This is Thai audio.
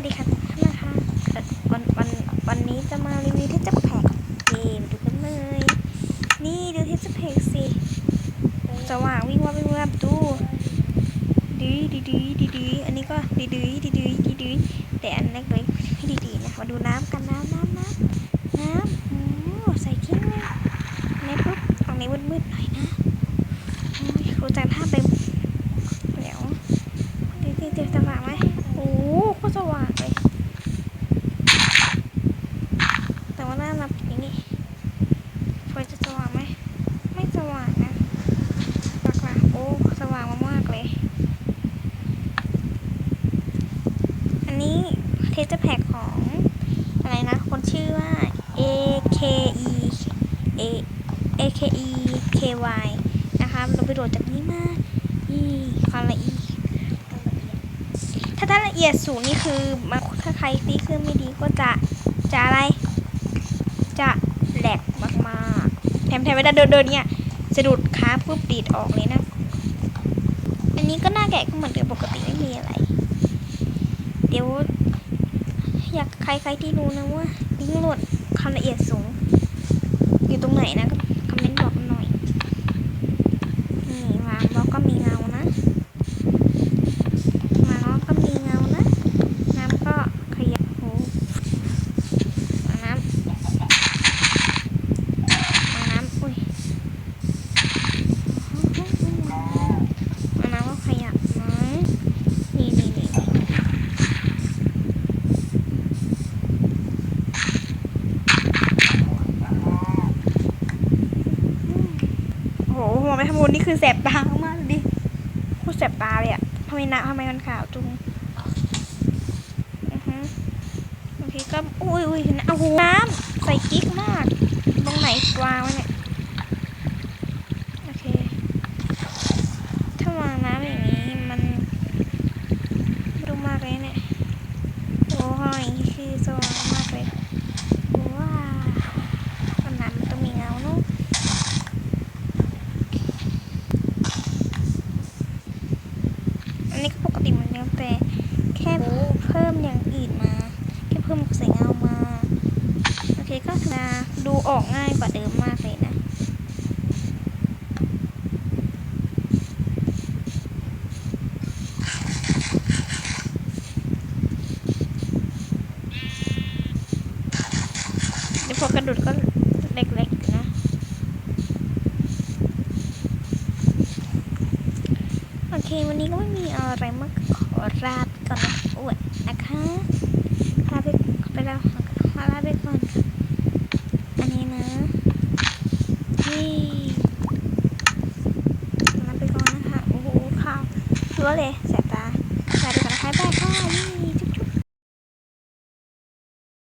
วัสดีค่ะนะคะวันวันวันนี้จะมารีวิวเที่จะแพ็กเกมดูกันเลย นี่ดูเที่จะแพ็กสิสว่างวิ่งว่าวิ่งว่าดูดีดีดีดีดีอันนี้ก็ดีดีดีดีดีดีแต่อันเล็กๆให้ดีๆนะมาดูน้ำกันน้ำน้ำน้ำน้ำโอ้ใส่กิ้งเลยในปุ๊บตรงนี้มืดๆหน่อยนะโอ้ยครูจังท่าไปเดี๋ยวดีดีดีสว่างไหมโอ้โคตรสว่างเลย แต่ว่าหน้ารับอย่างนี้ไฟจะสว่างไหม ไม่ส ว่างนะปากหลังโอ้สว่างมากๆเลย อันนี้เทสแพ็กของอะไรนะ คนชื่อว่า AKE A AKE KY นะคะเราไปโหลดจากนี้มาอีความละเอียดถ้าถ้าละเอียดสูงนี่คือมาถ้าใครตีเครื่องไม่ดีก็จะจะอะไร จะแหลกมากๆแถมแถมเวลาเดินเดินเนี่ย สะดุดขาปุ๊บดีดออกเลยนะ อันนี้ก็หน้าแกะก็เหมือนเดิมปกติไม่มีอะไร เดี๋ยว อยากใครๆที่รู้นะว่าลิงก์โหลดความละเอียดสูง อยู่ตรงไหนนะก็กันหน่อย นี่วางบล็อกก็มีเงานะวางบล็อกก็มีเงานะ น้ำก็ขยับโอ้วางน้ำ เอาน้ำอุ้ยเอาน้ำก็ขยับนะนี่นี่นี่ โอ้โหมองไปทางบนนี่คือแสบตามากเลยดิโคตรแสบตาเลยอะทำไมนะทำไมมันขาวจุงอือฮึบางทีก็อุ้ยอุ้ยนะโอ้โหน้ำใส่กิ๊กมาก ตรงไหนวางว้เนี่ยโอเคถ้าวางน้ำอย่างนี้มันดูมากเลยเนี่ยโอ้ยคือสว่งมากเลยว้าวน้ำมันต้องมีเงาเนอะอันนี้ก็ปกติเหมือนเดิมแต่แค่เพิ่มอย่างอื่นมา แค่เพิ่มใส่เงามา โอเคก็จะ ดูออกง่ายกว่าเดิมมากเลยนะ เดี๋ยวพอกระดุดก็เล็กๆนะ โอเค วันนี้ก็ไม่มีอะไรมากขอลาไปก่อนนะคะือว่าเลยแสบตาลาไปก่อนนะคะบ๊ายบาย